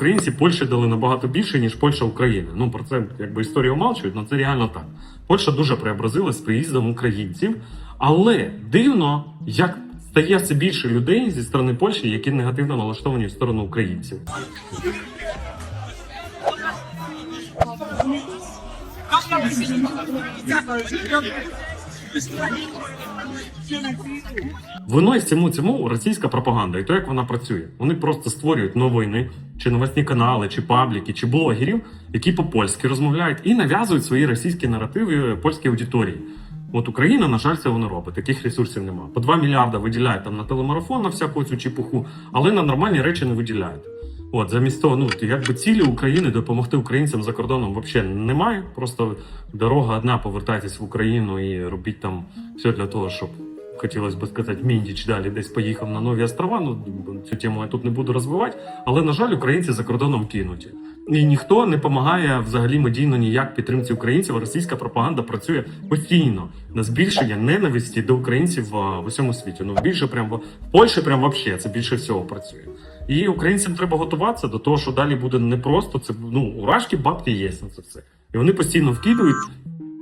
українці Польщі дали набагато більше, ніж Польща Україні. Ну про це якби історію умалчують, але це реально так. Польща дуже преобразилась з приїздом українців, але дивно, як стає все більше людей зі сторони Польщі, які негативно налаштовані в сторону українців. Виною всьому цьому російська пропаганда і то, як вона працює. Вони просто створюють новини, чи новосні канали, чи пабліки, чи блогерів, які по-польськи розмовляють і нав'язують свої російські наративи польській аудиторії. От Україна, на жаль, це не робить. Таких ресурсів немає. По 2 мільярда виділяють там на телемарафон, на всяку цю чепуху, але на нормальні речі не виділяють. От замість того, ну якби цілі України допомогти українцям за кордоном взагалі немає. Просто дорога одна, повертайтесь в Україну і робіть там все для того, щоб хотілося б сказати, Міндіч далі десь поїхав на нові острова. Ну цю тему я тут не буду розвивати. Але на жаль, українці за кордоном кинуті. І ніхто не допомагає взагалі медійно ніяк підтримці українців. Російська пропаганда працює постійно на збільшення ненависті до українців в усьому світі. Ну більше прям в Польщі, прям вообще це більше всього працює. І українцям треба готуватися до того, що далі буде непросто. Це ну урашки бабки є на це все. І вони постійно вкидують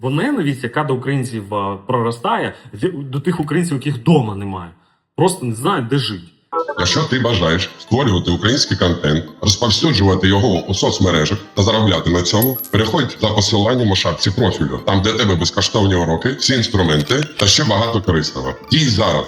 Бо ненависть, яка до українців проростає, до тих українців, яких вдома немає, просто не знають, де жити. Якщо ти бажаєш створювати український контент, розповсюджувати його у соцмережах та заробляти на цьому, переходь за посиланням у шапці профілю, там де тебе безкоштовні уроки, всі інструменти та ще багато корисного. Дій зараз.